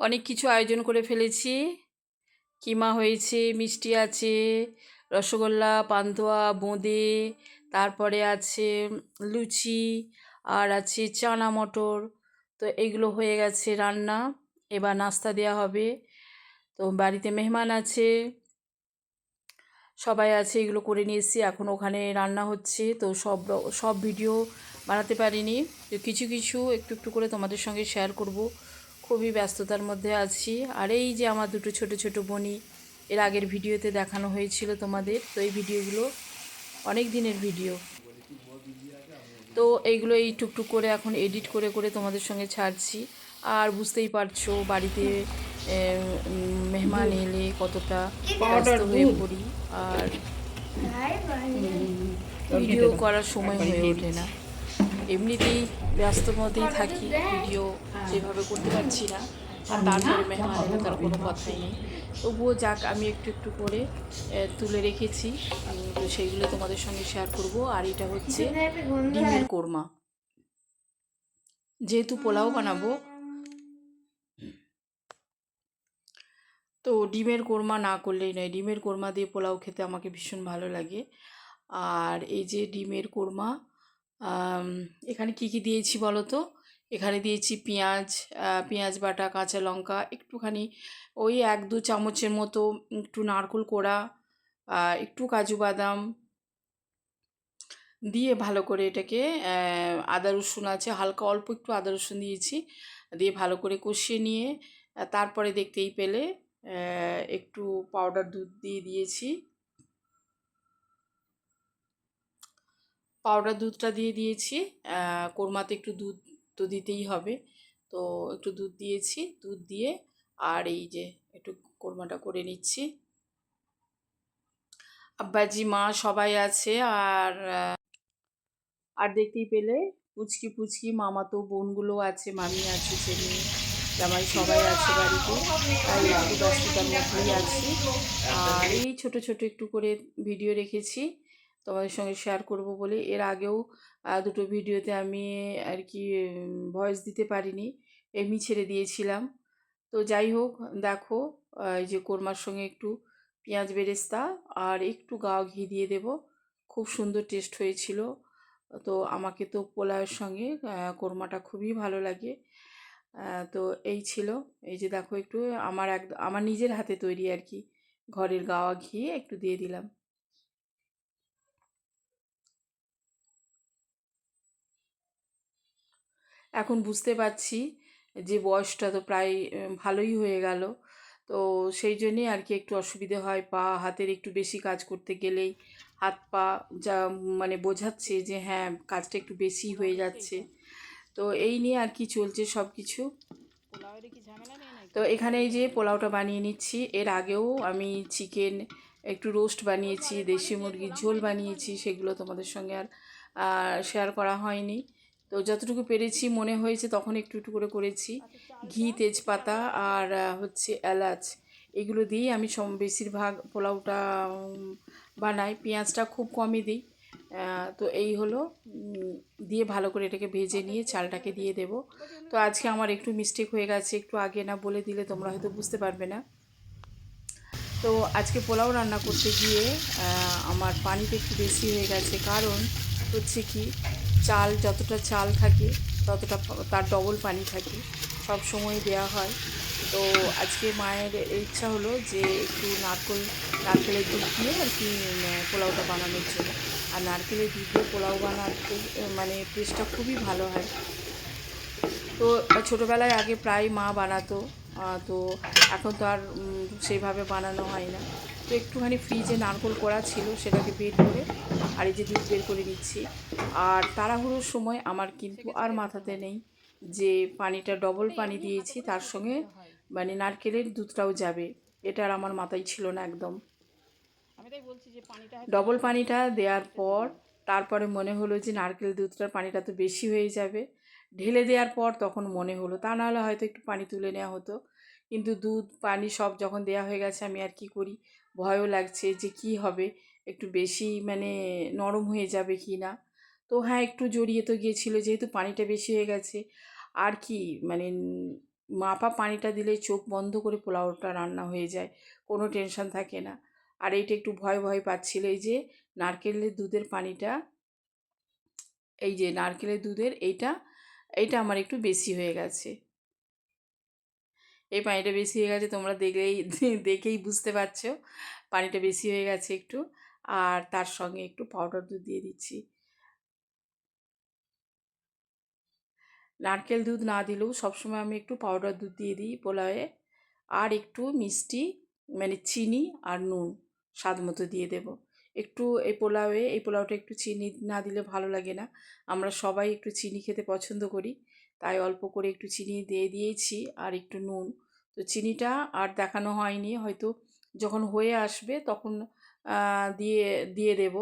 অনেক কিছু আয়োজন করে ফেলেছি। কিমা হয়েছে, মিষ্টি আছে, রসগোল্লা, পান্তুয়া, বোঁদে, তারপরে আছে লুচি, আর আছে চানা মটর। তো এইগুলো হয়ে গেছে রান্না। এবার নাস্তা দেওয়া হবে। তো বাড়িতে মেহমান আছে। সবাই আছে, এগুলো করে নিয়ে এসেছি এখন ওখানে রান্না হচ্ছে। তো সব সব ভিডিও বানাতে পারিনি। তো কিছু কিছু একটু একটু করে তোমাদের সঙ্গে শেয়ার করব। খুবই ব্যস্ততার মধ্যে আছি। আর এই যে আমার দুটো ছোট ছোট বনি এর আগের ভিডিওতে দেখানো হয়েছিল তোমাদের। তো এই ভিডিওগুলো অনেক দিনের ভিডিও। তো এইগুলো এই টুকটুক করে এখন এডিট করে করে তোমাদের সঙ্গে ছাড়ছি। আর বুঝতেই পারছ বাড়িতে মেহমান এলে কতটা ব্যস্ত হয়ে পড়ি। আর ভিডিও করার সময় হয়ে ওঠে না। এমনিতেই ব্যস্তর মধ্যেই থাকি, ভিডিও যেভাবে করতে পারছি না, আর তারপরে মেহমান তার কোনো কথাই নেই। তবুও যাক, আমি একটু একটু করে তুলে রেখেছি। তো সেইগুলো তোমাদের সঙ্গে শেয়ার করব। আর এটা হচ্ছে ডিমের কোরমা। যেহেতু পোলাও বানাবো, তো ডিমের কোরমা না করলেই নয়। ডিমের কোরমা দিয়ে পোলাও খেতে আমাকে ভীষণ ভালো লাগে। আর এই যে ডিমের কোরমা এখানে কি কি দিয়েছি বলো তো এখানে দিয়েছি পেঁয়াজ পেঁয়াজ বাটা, কাঁচা লঙ্কা, একটুখানি ওই এক দু চামচের মতো একটু নারকেল কোড়া একটু কাজু বাদাম দিয়ে ভালো করে এটাকে আদা রসুন আছে, হালকা অল্প একটু আদা রসুন দিয়েছি, দিয়ে ভালো করে কষিয়ে নিয়ে, তারপরে দেখতেই পেলে একটু পাউডার দুধ দিয়ে দিয়েছি। পাউডার দুধটা দিয়ে দিয়েছি। কোরমাতে একটু দুধ তো দিতেই হবে। তো একটু দুধ দিয়েছি, দুধ দিয়ে আর এই যে একটু কোরমাটা করে নিচ্ছি। আব্বাজি, মা সবাই আছে আর আর দেখতেই পেলে পুচকি পুচকি মামাতো বোনগুলো আছে, মামি আছে, ছেলে, জামাই সবাই আছে বাড়িতে। তাই একটু ব্যস্ততার মধ্যেই আছি। আর এই ছোট ছোট একটু করে ভিডিও রেখেছি। তোমাদের সঙ্গে শেয়ার করব বলে। এর আগেও দুটো ভিডিওতে আমি আর কি ভয়েস দিতে পারিনি, এমনি ছেড়ে দিয়েছিলাম। তো যাই হোক, দেখো এই যে কোরমার সঙ্গে একটু পেঁয়াজ বেরেস্তা আর একটু গাও ঘি দিয়ে দেব। খুব সুন্দর টেস্ট হয়েছিল। তো আমাকে তো পোলাওয়ের সঙ্গে কোরমাটা খুবই ভালো লাগে। তো এই ছিল। এই যে দেখো একটু, আমার এক, আমার নিজের হাতে তৈরি আর কি, ঘরের গাওয়া ঘি একটু দিয়ে দিলাম। এখন বুঝতে পারছি যে বয়সটা তো প্রায় ভালোই হয়ে গেল। তো সেই জন্যেই আর কি একটু অসুবিধে হয় পা হাতের একটু বেশি কাজ করতে গেলেই হাত পা যা মানে বোঝাচ্ছে যে হ্যাঁ কাজটা একটু বেশি হয়ে যাচ্ছে। তো এই নিয়ে আর কি চলছে সব কিছু তো এখানে এই যে পোলাওটা বানিয়ে নিচ্ছি এর আগেও আমি চিকেন একটু রোস্ট বানিয়েছি দেশি মুরগির ঝোল বানিয়েছি সেগুলো তোমাদের সঙ্গে আর শেয়ার করা হয়নি। তো যতটুকু পেরেছি মনে হয়েছে তখন একটু একটু করে করেছি। ঘি, তেজপাতা আর হচ্ছে এলাচ। এগুলো দিয়েই আমি সম, বেশিরভাগ পোলাওটা বানাই। পেঁয়াজটা খুব কমই দিই। তো এই হলো দিয়ে ভালো করে এটাকে ভেজে নিয়ে চালটাকে দিয়ে দেব। তো আজকে আমার একটু মিস্টেক হয়ে গেছে, একটু আগে না বলে দিলে তোমরা হয়তো বুঝতে পারবে না। তো আজকে পোলাও রান্না করতে গিয়ে আমার পানিটা একটু বেশি হয়ে গেছে। কারণ হচ্ছে কি চাল, যতটা চাল থাকে, ততটা তার ডবল পানি থাকে। সব সময় দেওয়া হয়। তো আজকে মায়ের ইচ্ছা হলো যে একটু নারকেল, নারকেলের দুধ দিয়ে আর কি পোলাওটা বানানোর জন্য। আর নারকেলের দুধ দিয়ে পোলাও বানাতে মানে টেস্টটা খুবই ভালো হয়। তো ছোটোবেলায় আগে প্রায় মা বানাতো। তো এখন তো আর সেইভাবে বানানো হয় না। তো একটুখানি ফ্রিজে নারকোল করা ছিল, সেটাকে বের করে আর এই যে দুধ বের করে নিচ্ছি। আর তাড়াহুড়োর সময় আমার কিন্তু আর মাথাতে নেই যে পানিটা ডবল পানি দিয়েছি, তার সঙ্গে মানে নারকেলের দুধটাও যাবে। এটা আর আমার মাথায় ছিল না একদম। ডবল পানিটা দেওয়ার পর তারপরে মনে হলো যে নারকেল দুধটার পানিটা তো বেশি হয়ে যাবে। ঢেলে দেওয়ার পর তখন মনে হলো, তা নাহলে হয়তো একটু পানি তুলে নেওয়া হতো। কিন্তু দুধ, পানি সব যখন দেওয়া হয়ে গেছে, আমি আর কি করি? ভয়ও লাগছে যে কি হবে? একটু বেশি মানে নরম হয়ে যাবে কি না? তো হ্যাঁ একটু জড়িয়ে তো গিয়েছিল, যেহেতু পানিটা বেশি হয়ে গেছে। আর কি মানে মাপা পানিটা দিলে চোখ বন্ধ করে পোলাওটা রান্না হয়ে যায়, কোনো টেনশন থাকে না। আর এইটা একটু ভয় ভয় পাচ্ছিল এই যে নারকেলের দুধের পানিটা, এই যে নারকেলের দুধের এইটা এইটা আমার একটু বেশি হয়ে গেছে। এই পানিটা বেশি হয়ে গেছে, তোমরা দেখলেই, দেখেই বুঝতে পারছ। পানিটা বেশি হয়ে গেছে একটু, আর তার সঙ্গে একটু পাউডার দুধ দিয়ে দিচ্ছি। নারকেল দুধ না দিলেও সবসময় আমি একটু পাউডার দুধ দিয়ে দিই পোলাওয়ে, আর একটু মিষ্টি মানে চিনি আর নুন স্বাদ মতো দিয়ে দেব। একটু এই পোলাওয়ে, এই পোলাওটা একটু চিনি না দিলে ভালো লাগে না। আমরা সবাই একটু চিনি খেতে পছন্দ করি। তাই অল্প করে একটু চিনি দিয়ে দিয়েছি আর একটু নুন। তো চিনিটা আর দেখানো হয়নি হয়তো যখন হয়ে আসবে তখন দিয়ে দিয়ে দেব।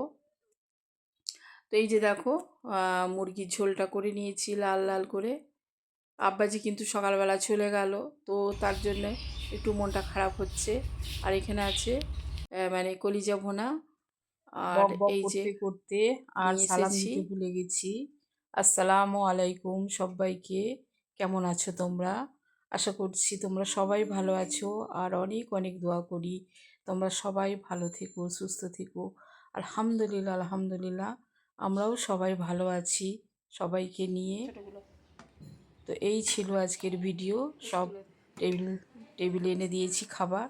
তো এই যে দেখো মুরগির ঝোলটা করে নিয়েছি লাল লাল করে। আব্বাজি কিন্তু সকালবেলা চলে গেল তো তার জন্য একটু মনটা খারাপ হচ্ছে। আর এখানে আছে মানে কলিজা ভোনা। আর এই যে করতে আর সালাম ভুলে গেছি। আসসালামু আলাইকুম সবাইকে। কেমন আছো তোমরা? আশা করছি তোমরা সবাই ভালো আছো আর অনেক অনেক দোয়া করি। তোমরা সবাই ভালো থেকো, সুস্থ থেকো। আলহামদুলিল্লাহ আলহামদুলিল্লাহ, আমরাও সবাই ভালো আছি সবাইকে নিয়ে। তো এই ছিল আজকের ভিডিও। সব টেবিল, টেবিলে এনে দিয়েছি খাবার।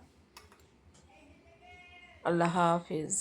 আল্লাহ হাফেজ।